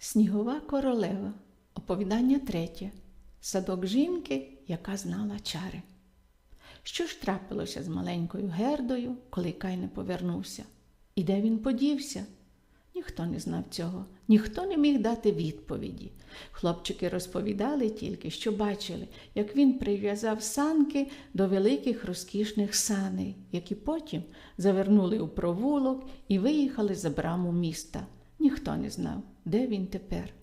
Снігова королева. Оповідання третє. Садок жінки, яка знала чари. Що ж трапилося з маленькою Гердою, коли Кай не повернувся? І де він подівся? Ніхто не знав цього, ніхто не міг дати відповіді. Хлопчики розповідали тільки, що бачили, як він прив'язав санки до великих розкішних саней, які потім завернули у провулок і виїхали за браму міста. Ніхто не знав, де він тепер.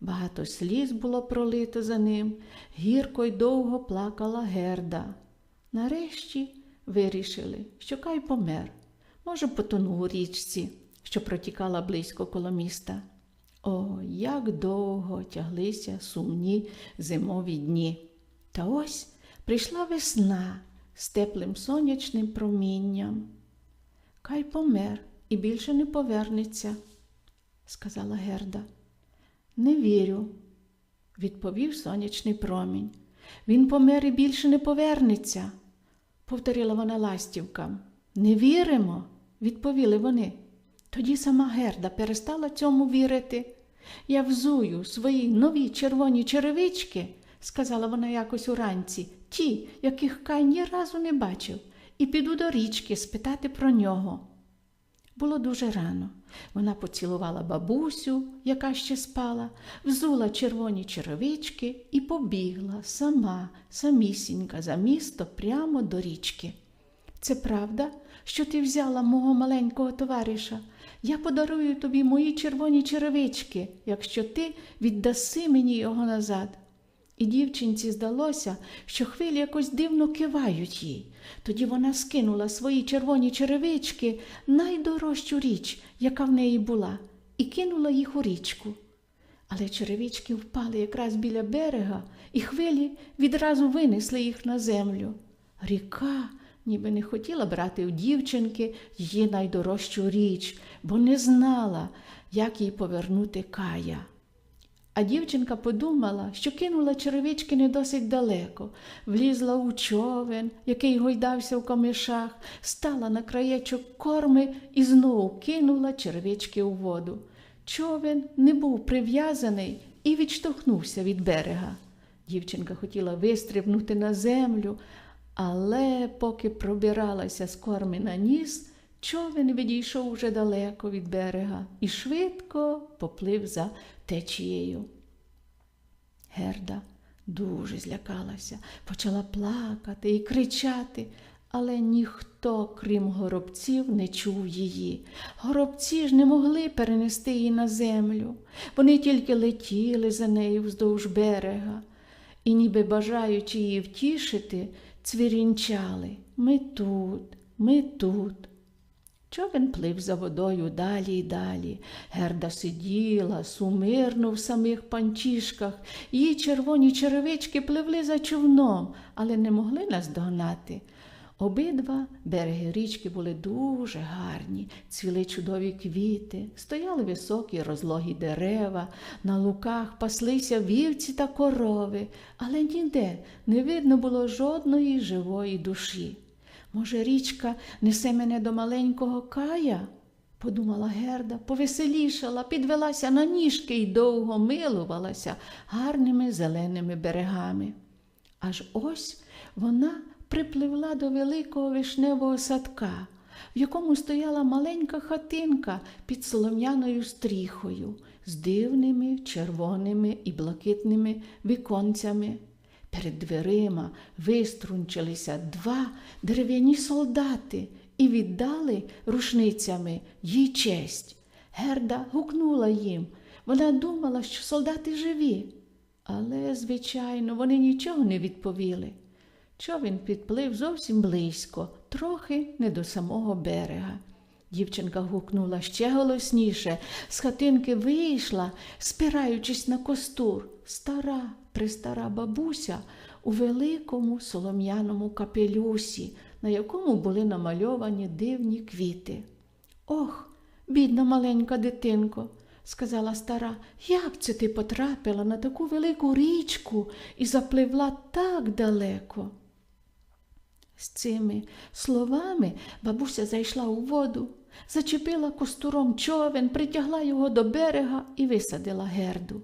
Багато сліз було пролито за ним, гірко й довго плакала Герда. Нарешті вирішили, що Кай помер, може, потонув у річці, що протікала близько коло міста. О, як довго тяглися сумні зимові дні. Та ось прийшла весна з теплим сонячним промінням. Кай помер і більше не повернеться, сказала Герда. Не вірю, відповів сонячний промінь. Він помер і більше не повернеться, повторила вона ластівкам. Не віримо, відповіли вони. Тоді сама Герда перестала цьому вірити. Я взую свої нові червоні черевички, сказала вона якось уранці, ті, яких Кай ні разу не бачив, і піду до річки спитати про нього. Було дуже рано. Вона поцілувала бабусю, яка ще спала, взула червоні черевички і побігла сама, самісінька за місто прямо до річки. Це правда, що ти взяла мого маленького товариша? Я подарую тобі мої червоні черевички, якщо ти віддаси мені його назад. І дівчинці здалося, що хвилі якось дивно кивають їй. Тоді вона скинула свої червоні черевички, найдорожчу річ, яка в неї була, і кинула їх у річку. Але черевички впали якраз біля берега, і хвилі відразу винесли їх на землю. Ріка ніби не хотіла брати у дівчинки її найдорожчу річ, бо не знала, як їй повернути кая. А дівчинка подумала, що кинула черевички не досить далеко, влізла у човен, який гойдався в камишах, стала на краєчок корми і знову кинула черевички у воду. Човен не був прив'язаний і відштовхнувся від берега. Дівчинка хотіла вистрибнути на землю, але поки пробиралася з корми на ніс, човен відійшов уже далеко від берега і швидко поплив за течією. Герда дуже злякалася, почала плакати і кричати, але ніхто, крім горобців, не чув її. Горобці ж не могли перенести її на землю. Вони тільки летіли за нею вздовж берега і, ніби бажаючи її втішити, цвірінчали. Ми тут, ми тут. Човен плив за водою далі й далі. Герда сиділа сумирно в самих панчішках. Її червоні черевички пливли за човном, але не могли наздогнати. Обидва береги річки були дуже гарні, цвіли чудові квіти, стояли високі розлогі дерева, на луках паслися вівці та корови, але ніде не видно було жодної живої душі. Може, річка несе мене до маленького кая? подумала Герда, повеселішала, підвелася на ніжки й довго милувалася гарними зеленими берегами. Аж ось вона припливла до великого вишневого садка, в якому стояла маленька хатинка під солом'яною стріхою з дивними червоними і блакитними віконцями. Перед дверима виструнчилися два дерев'яні солдати і віддали рушницями їй честь. Герда гукнула їм. Вона думала, що солдати живі. Але, звичайно, вони нічого не відповіли. Човен підплив зовсім близько, трохи не до самого берега. Дівчинка гукнула ще голосніше, з хатинки вийшла, спираючись на костур, стара, престара бабуся у великому солом'яному капелюсі, на якому були намальовані дивні квіти. Ох, бідна маленька дитинко, сказала стара, як це ти потрапила на таку велику річку і запливла так далеко? З цими словами бабуся зайшла у воду, зачепила костуром човен, притягла його до берега і висадила герду.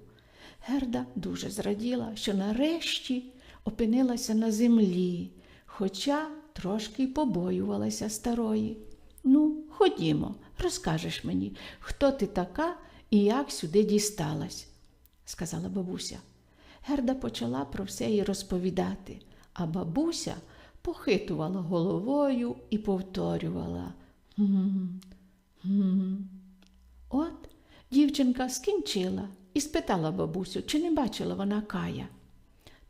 Герда дуже зраділа, що нарешті опинилася на землі, хоча трошки й побоювалася старої. Ну, ходімо, розкажеш мені, хто ти така і як сюди дісталась, сказала бабуся. Герда почала про все їй розповідати, а бабуся похитувала головою і повторювала. «Гм, гм». От дівчинка скінчила і спитала бабусю, чи не бачила вона Кая.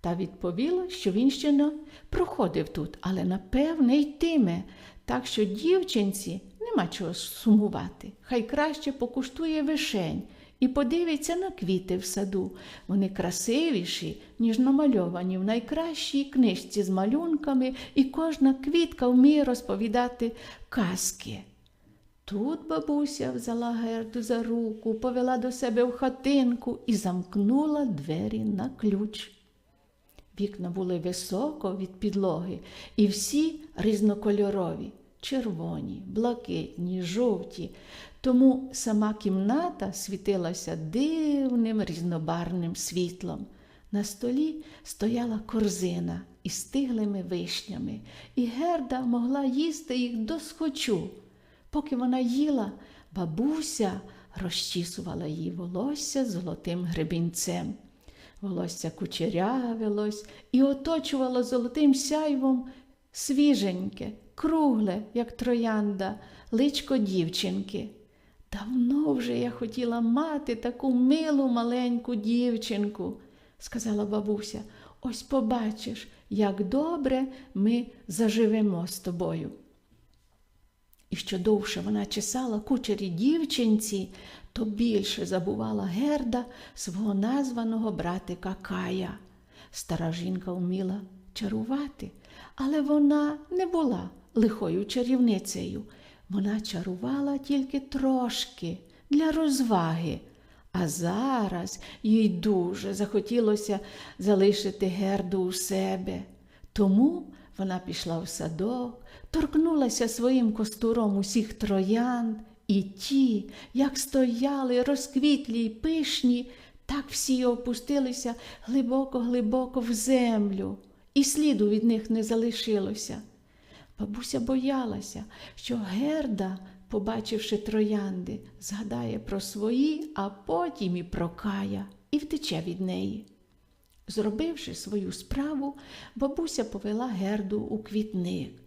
Та відповіла, що він ще не проходив тут, але напевне йтиме, так що дівчинці нема чого сумувати. Хай краще покуштує вишень і подивиться на квіти в саду. Вони красивіші, ніж намальовані в найкращій книжці з малюнками, і кожна квітка вміє розповідати казки. Тут бабуся взяла Герду за руку, повела до себе в хатинку і замкнула двері на ключ. Вікна були високо від підлоги, і всі різнокольорові, червоні, блакитні, жовті. Тому сама кімната світилася дивним різнобарним світлом. На столі стояла корзина із стиглими вишнями, і Герда могла їсти їх досхочу. Поки вона їла, бабуся розчісувала їй волосся золотим гребінцем. Волосся кучерявилось і оточувало золотим сяйвом свіженьке, кругле, як троянда, личко дівчинки. Давно вже я хотіла мати таку милу маленьку дівчинку, сказала бабуся. Ось побачиш, як добре ми заживемо з тобою. І що довше вона чесала кучері дівчинці, то більше забувала Герда свого названого братика Кая. Стара жінка вміла чарувати, але вона не була лихою чарівницею. Вона чарувала тільки трошки для розваги. А зараз їй дуже захотілося залишити Герду у себе. Тому вона пішла в садок, торкнулася своїм костуром усіх троянд, і ті, як стояли, розквітлі й пишні, так всі опустилися глибоко-глибоко в землю, і сліду від них не залишилося. Бабуся боялася, що Герда, побачивши троянди, згадає про свої, а потім і про Кая, і втече від неї. Зробивши свою справу, бабуся повела Герду у квітник.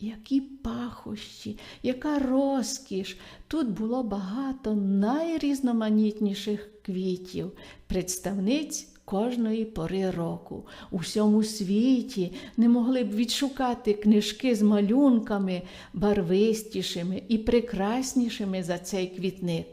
Які пахощі, яка розкіш! Тут було багато найрізноманітніших квітів, представниць кожної пори року. У всьому світі не могли б відшукати книжки з малюнками барвистішими і прекраснішими за цей квітник.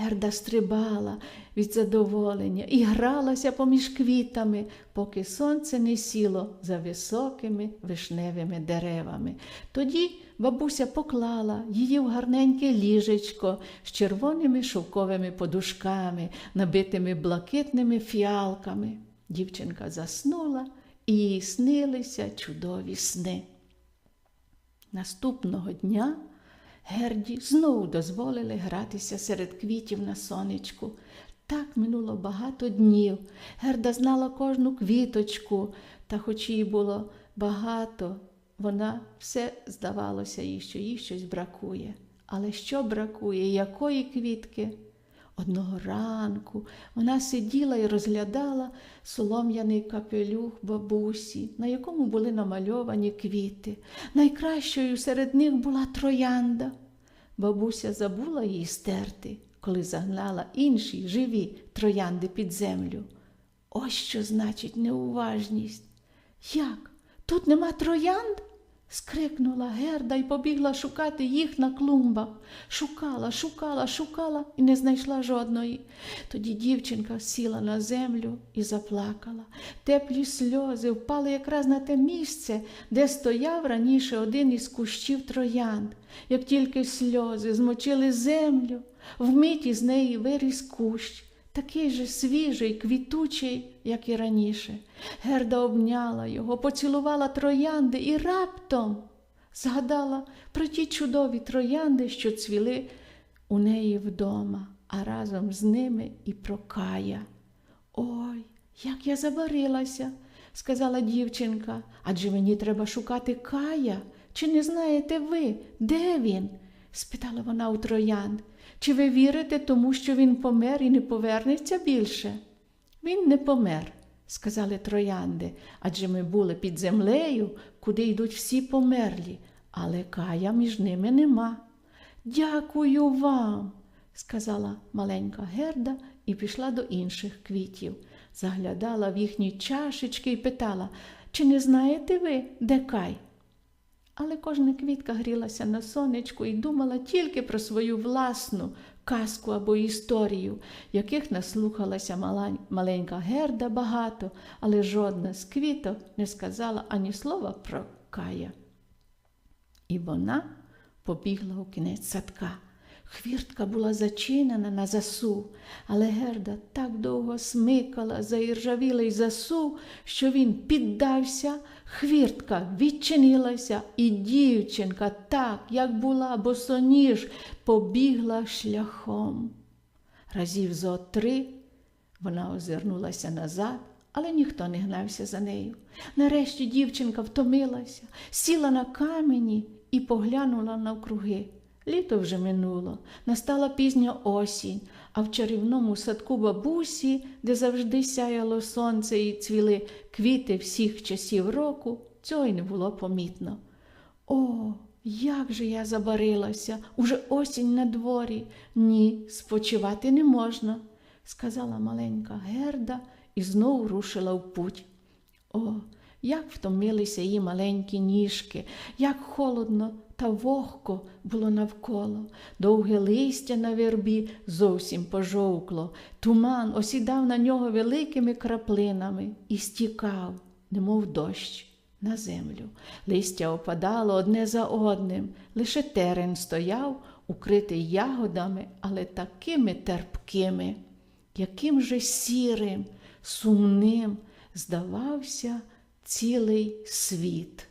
Герда стрибала від задоволення і гралася поміж квітами, поки сонце не сіло за високими вишневими деревами. Тоді бабуся поклала її в гарненьке ліжечко з червоними шовковими подушками, набитими блакитними фіалками. Дівчинка заснула і їй снилися чудові сни. Наступного дня Герді знову дозволили гратися серед квітів на сонечку. Так минуло багато днів. Герда знала кожну квіточку, та хоч їй було багато, вона все здавалося їй, що їй щось бракує. Але що бракує? Якої квітки? Одного ранку вона сиділа і розглядала солом'яний капелюх бабусі, на якому були намальовані квіти. Найкращою серед них була троянда. Бабуся забула її стерти, коли загнала інші живі троянди під землю. Ось що значить неуважність. Як? Тут нема троянд? Скрикнула Герда і побігла шукати їх на клумбах. Шукала, шукала, шукала і не знайшла жодної. Тоді дівчинка сіла на землю і заплакала. Теплі сльози впали якраз на те місце, де стояв раніше один із кущів троянд. Як тільки сльози змочили землю, вмить із неї виріс кущ такий же свіжий, квітучий, як і раніше. Герда обняла його, поцілувала троянди і раптом Згадала про ті чудові троянди, що цвіли у неї вдома, а разом з ними і про Кая. Ой, як я забарилася, сказала дівчинка, адже мені треба шукати Кая. Чи не знаєте ви, де він? спитала вона у троянд. Чи ви вірите тому, що він помер і не повернеться більше? Він не помер, сказали троянди, адже ми були під землею, куди йдуть всі померлі, але Кая між ними нема. Дякую вам, сказала маленька Герда і пішла до інших квітів. Заглядала в їхні чашечки і питала, чи не знаєте ви, де Кай? Але кожна квітка грілася на сонечку і думала тільки про свою власну казку або історію, яких наслухалася маленька Герда багато, але жодна з квіток не сказала ані слова про Кая. І вона побігла у кінець садка. Хвіртка була зачинена на засув, але Герда так довго смикала, заіржавілий засув, що він піддався, хвіртка відчинилася, і дівчинка, так, як була босоніж, побігла шляхом. Разів зо три вона озирнулася назад, але ніхто не гнався за нею. Нарешті дівчинка втомилася, сіла на камені і поглянула навкруги. Літо вже минуло, настала пізня осінь, а в чарівному садку бабусі, де завжди сяяло сонце і цвіли квіти всіх часів року, цього й не було помітно. О, як же я забарилася, уже осінь на дворі. Ні, спочивати не можна, сказала маленька Герда і знову рушила в путь. О, як втомилися її маленькі ніжки, як холодно та вогко було навколо. Довге листя на вербі зовсім пожовкло, туман осідав на нього великими краплинами і стікав, немов дощ. На землю. Листя опадало одне за одним, лише терен стояв, укритий ягодами, але такими терпкими, яким же сірим, сумним здавався цілий світ.